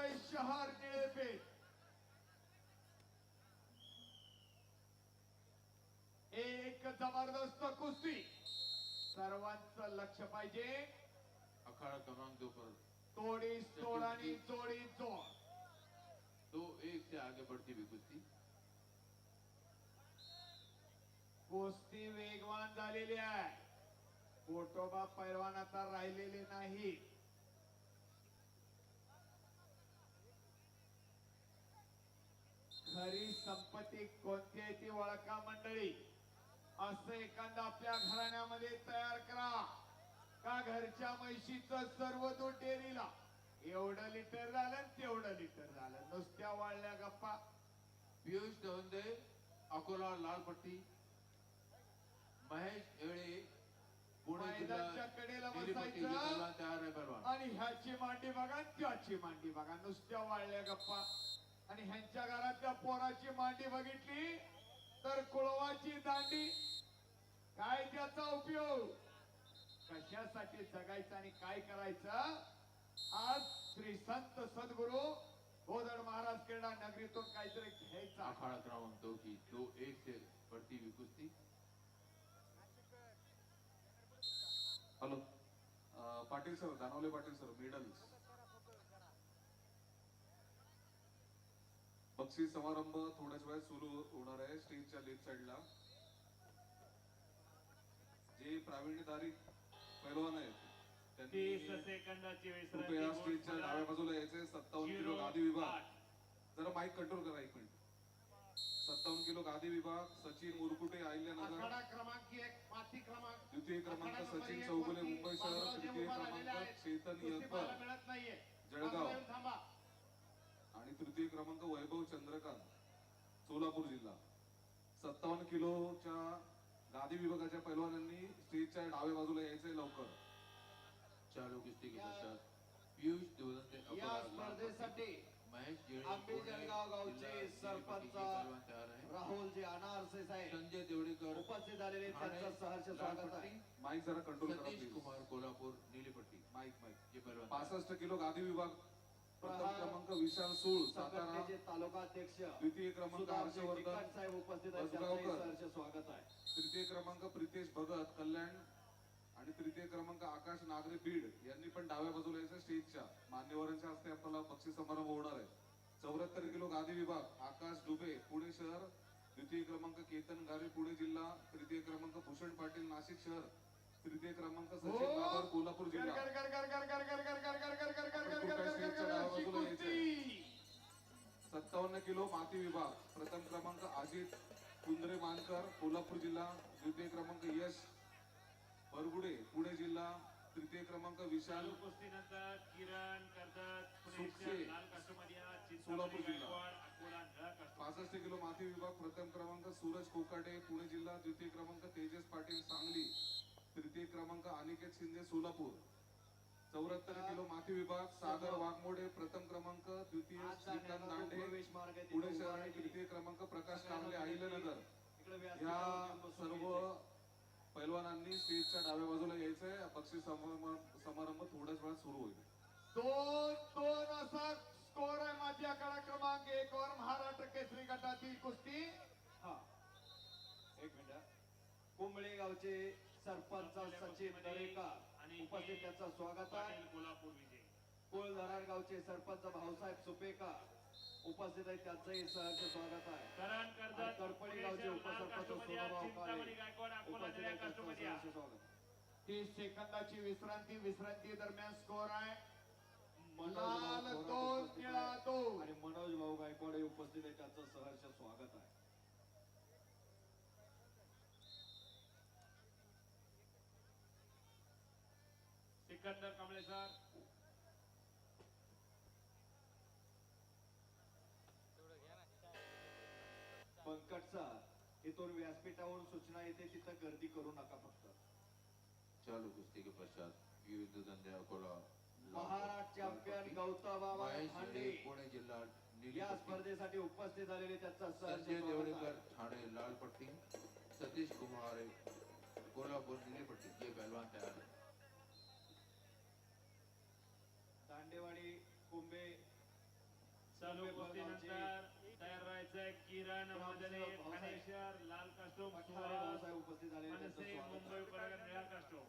रुपये शहर निळेपेठ एक जबरदस्त कुस्ती. सर्वांचं लक्ष पाहिजे. अखाड़ा क्रमांक दो पर. तोडी तोड आणि जोडी जोड. दो एक से आगे बढ़ती हुई कुश्ती कुस्ती वेगवान झालेली आहे. पोटोबा पैलवान आता राहिलेले नाही. खरी संपत्ती कोणती आहे ती ओळखा मंडळी. असं एखादं आपल्या घराण्यामध्ये तयार करा. का घरच्या म्हैशीचं सर्व दूध डेअरीला? एवढं लिटर झालं तेवढं लिटर झालं. नुसत्या वाळल्या गप्पा. पीयूष दवंदे अकोला लाल पट्टी महेश मैदानच्या जिल्हा कडेला बसायचं. आणि ह्याची मांडी बघा त्याची मांडी बघा. नुसत्या वाळल्या गप्पा. आणि ह्यांच्या घरातल्या पोराची मांडी बघितली तर कुळवाची दांडी. काय त्याचा उपयोग? कशासाठी जगायचं आणि काय करायचं? आज श्री संत सद्गुरु गोदड महाराज क्रीडा नगरीतून काहीतरी घ्यायचं क्रमांक दो की दो एक से बढ़ती हुई कुश्ती hello Patil sir Danwale Patil sir medals. बक्षीस समारंभ थोड्याच वेळात सुरू होणार आहे स्टेजच्या लेफ्ट साईडला. जे प्रावीण्यधारी पैलवान आहेत त्यांनी सेकंदाची कृपया स्टेजच्या डाव्या बाजूला यायचे सत्तावन्न किलो गादी विभाग. जरा माईक कंट्रोल करा एक मिनिट. सत्तावन्न किलो गादी विभाग सचिन मुरकुटे क्रमांक द्वितीय क्रमांक सचिन चौगुले मुंबई शहर तृतीय क्रमांक. चेतन नाहीये. जळगाव. आणि तृतीय क्रमांक वैभव चंद्रकांत सोलापूर जिल्हा सत्तावन्न किलोच्या गादी विभागाच्या पैलवानांनी स्टेजच्या डाव्या बाजूला यायचंय लवकर. चालू कुश्ती के या- पश्चात पीयूष देवदत्ते या स्पर्धेसाठी महेश जेळे आंबे पुणे जळगाव गावचे सरपंच राहुलजी अनारसे साहेब संजय देवड़ेकर उपस्थित झालेले ठाणे, त्यांचं सहर्ष लाल स्वागत पट्टी, आहे माईक जरा कंट्रोल करा सतीश प्लीज कुमार कोल्हापुर नीली पट्टी. Mic mic. है. पासष्ट किलो गादी विभाग प्रथम क्रमांक विशाल सूळ सातारा. तालुका अध्यक्ष द्वितीय क्रमांक हर्षवर्धन. साहेब उपस्थित आहेत. स्वागत आहे. तृतीय क्रमांक प्रितेश भगत कल्याण आणि तृतीय क्रमांक आकाश नागरे बीड यांनी पण डाव्या बाजूला यायचं स्टेजच्या मान्यवरांच्या हस्ते आपल्याला बक्षीस समारंभ होणार आहे. चौऱ्याहत्तर किलो गादी विभाग आकाश डुबे पुणे शहर. द्वितीय क्रमांक केतन गारे पुणे जिल्हा. तृतीय क्रमांक भूषण पाटील नाशिक शहर. तृतीय क्रमांक कोल्हापूर सत्तावन्न किलो माती विभाग प्रथम क्रमांक अजित कुंद्रे मानकर कोल्हापूर जिल्हा द्वितीय क्रमांक यश बरगुडे पुणे जिल्हा तृतीय क्रमांक विशाल कुस्तीनंतर सोलापूर जिल्हा पासष्ट किलो माती विभाग प्रथम क्रमांक सूरज कोकाटे पुणे जिल्हा द्वितीय क्रमांक तेजस पाटील सांगली तृतीय क्रमांक अनिकेत शिंदे सोलापूर. चौऱ्याहत्तर किलो माती विभाग सागर वाघमोडे प्रथम क्रमांक द्वितीय श्रीकांत दांडे. पुणे शहर आणि. तृतीय क्रमांक प्रकाश कांबळे व्यासपीठावर या सर्व. पैलवानांनी स्टेजच्या डाव्या बाजूला यायचंय. बक्षीस समारंभ समारंभ थोड्याच वेळात सुरू होईल. दोन दोन असा स्कोर आहे माझी आकडा क्रमांक एक वर महाराष्ट्र केसरी गटातील कुस्ती. हा. एक मिनिट. कुंबळे गावचे सरपंच सचिन दरेकर आणि उपस्थितांचं स्वागत आहे. कोल्हापूर विजय. कोळधरार गावचे सरपंच भाऊसाहेब सुपेकर उपस्थित आहेत. त्यांचंही सहर्ष स्वागत आहे. करपडी गावचे तीस सेकंदाची विश्रांती विश्रांती दरम्यान स्कोर आहे. मनोज दोन. मनोज भाऊ गायकवाड उपस्थित आहे त्यांचं सहर्ष स्वागत आहे. सिकंदर कांबळे सर. पंकज सर इथून व्यासपीठावरून सूचना येते तिथं गर्दी करू नका फक्त. चालू कुश्ती के पश्चात पीयूष देवदत्ते अकोला महाराष्ट्र चॅम्पियन गौतम बाबा खांडे पुणे जिल्हा या स्पर्धेसाठी उपस्थित झालेले त्यांचा संजय आहे. ठाणे लाल पट्टी. सतीश कुमार कोल्हापुर नीली पट्टी. ये पहलवान तैयार चालू कुस्तीनंतर तयार राहायचंय किरण मदने ठाणेश्वर लाल कास्टूम. मनसे मुंबई उपनगर निळा कास्टूम.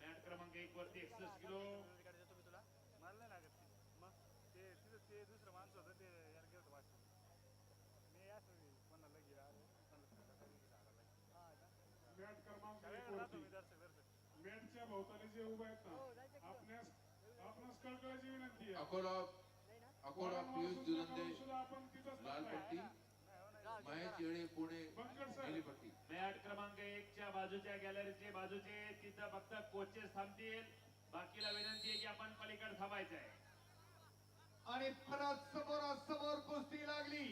मॅट क्रमांक एक वरती एकसष्ट किलो. मला नाही लागत ती. मग ते तिथं ते दुसरं माणसं होतं ते याला गेलं वाशिम मी असं कोणाला गेला मॅट क्रमांक एक वरती मॅटच्या भोवताली जे उभे आहेत ना आपणास आपणास कळकळाची विनंती आहे. अकोला अकोला पियुष दुरंदे सुद्धा आपण तिथंच लाल थांबलाय. पट्टी महेश येळे पुणे बंकट सर. निळी पट्टी मॅट क्रमांक एकच्या बाजूच्या गॅलरीचे बाजूचे तिथं फक्त कोचेस थांबतील. बाकीला विनंती आहे की आपण पलीकडे थांबायचं आहे. आणि परत समोरासमोर कुस्ती लागली.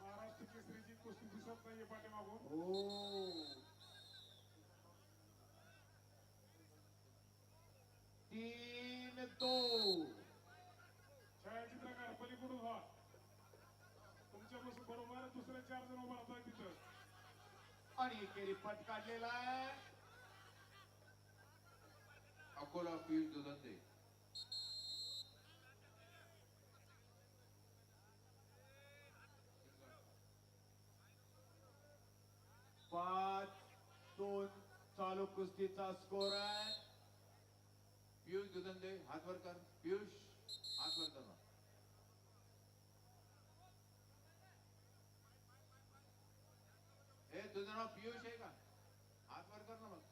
महाराष्ट्र केसरीची कुस्ती दिसत नाहीये पाठीमागून. दुसरे चार जण उभा राहतात तिथं. आणि एकेरी पट काढलेला आहे. अकोला पियुष दुरंदे पाच दोन चालू कुस्तीचा स्कोर आहे. पियुष दुरंदे हात वर कर. पियुष हात वर कर. तुझं नाव पियुष आहे का? हात वर कर ना मग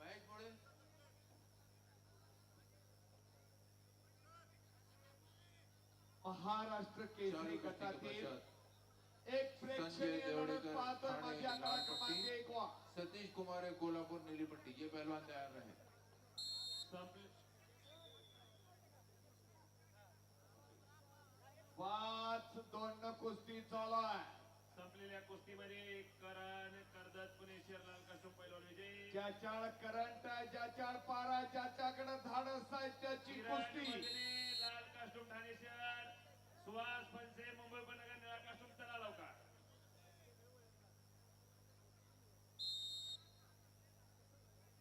महेश महाराष्ट्र केसरी गटातील एक प्रेक्षणीय लढत पाहतोय माझ्या क्रमांक एक वा सतीश कुमार कोल्हापुर नीली पट्टी। ये पहलवान तैयार रहे। पाच न कुस्ती चालू आहे संपलेल्या कुस्तीमध्ये करण कर्जत पुणेश्वर लाल कास्टूम पैलवान विजय. करंट पारा ज्याच्याकडे धाडस आहे त्याची कुस्ती. लाल कास्टूम ठाणेश्वर सुहास फनसे मुंबई उपनगर निळा कास्टूम चला लवकर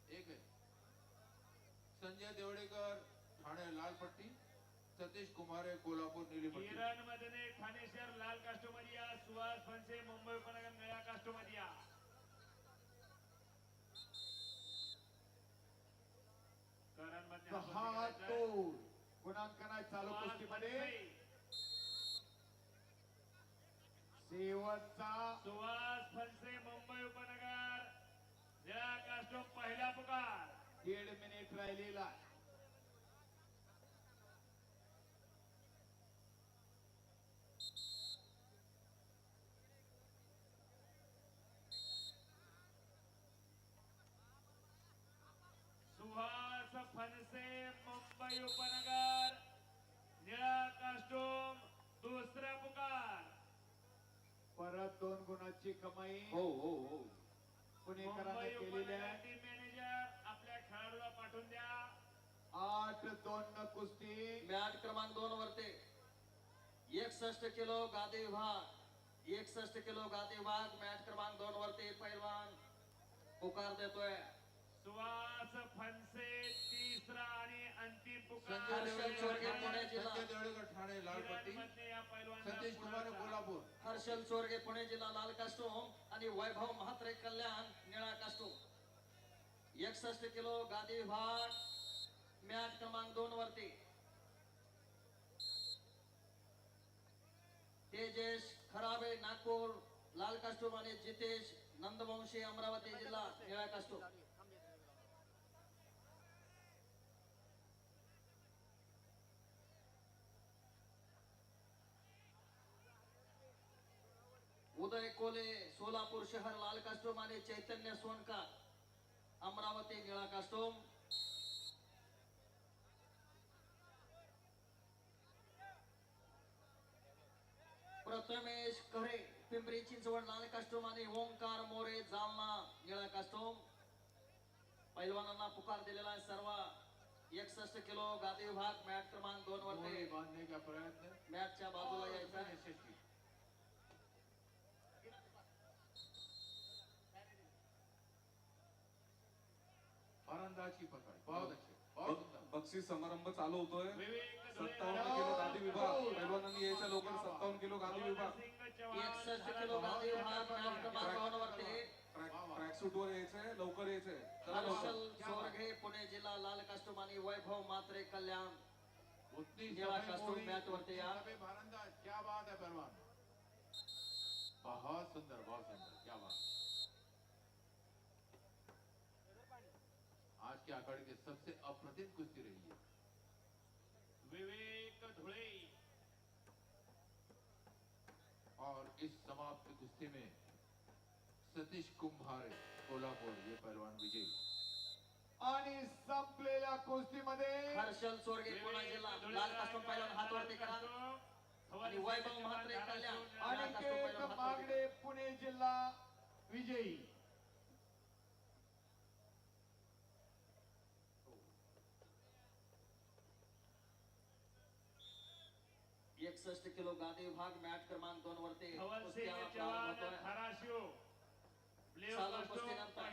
एक संजय देवड़ेकर ठाणे लाल पट्टी सतीश कुमार कोल्हापुर नीली पट्टी किरण मदने ठाणेश्वर लाल कास्टूममध्ये या सुहास फनसे मुंबई उपनगर निळ्या कास्टूममध्ये या करण मधने हात सहा वरती करायचा आहे. दोन गुणांकन आहे चालू कुस्तीमध्ये शेवटचा. सुहास फनसे मुंबई उपनगर. निळा कास्टूम पहिला पुकार. दीड मिनिट राहिलेला आहे. सुहास फनसे मुंबई उपनगर निळा कास्टूम दुसरा पुकार. परत दोन गुणाची कमाई. हो हो हो. पुणेकरांनी केलेली आहे टीम मॅनेजर आपल्या खेळाडूला पाठवून द्या. आठ दोन न कुस्ती. मॅट क्रमांक दोन वरते. एकसष्ट किलो गादी विभाग. एकसष्ट किलो गादी विभाग. मॅट क्रमांक दोन वरते. पैलवान. पुकार देतोय. सुहास हर्षल चोरगे पुणे जिल्हा लाल कास्टूम आणि वैभव म्हात्रे कल्याण निळा कास्टूम एकसष्ट किलो गादी भाग मॅच क्रमांक दोन वरती. तेजेश खराबे नागपूर लाल कास्टूम आणि जितेश नंदवंशी अमरावती जिल्हा निळा कास्टूम उदय कोले सोलापूर शहर लाल कास्टूम आणि चैतन्य सोनकर. अमरावती निळा कास्टूम. प्रथमेश खरे पिंपरी चिंचवड लाल कास्टूम आणि ओंकार मोरे जालना निळा कास्टूम. पैलवानांना पुकार दिलेला आहे सर्व. एकसष्ट किलो गादी विभाग मॅट क्रमांक दोन वरती. का प्रयत्न. मॅटच्या बाजूला यायचा आहे. यशस्वी महाराज की पकड़ बहुत अच्छे बहुत सुंदर बक्षीस समारंभ चालू होतोय. सत्तावन्न किलो गादी विभाग. पैलवानांनी यायच्या लवकर सत्तावन्न किलो गादी विभाग. एकसष्ट किलो गादी ट्रॅक सूट वर यायचंय लवकर यायचंय. चला लवकर. पुणे जिल्हा लाल कास्टूम आणि वैभव मात्रे कल्याण. उतनी वरते भारंदाज, क्या बात है पहलवान बहुत सुंदर बहुत सुंदर क्या बात. के अखाड़े की सबसे अप्रतिम कुश्ती रही है। विवेक धुळे। और इस समाप्त कुश्ती में सतीश कुंभारे कोल्हापुर ये पहलवान विजयी। आणि संपलेल्या कुस्तीमध्ये हर्षल सोरगे पुणे जिल्हा लाल कास्टूम पहिलवान हात वरती करा. आणि वैभव म्हात्रे कल्याण अनिकेत मागडे पुणे जिल्हा विजयी करा. एकसष्ट किलो गादी विभाग मॅट क्रमांक दोन वरती. कुस्त्या चव्हाण होतोय. चालू कुस्तीनंतर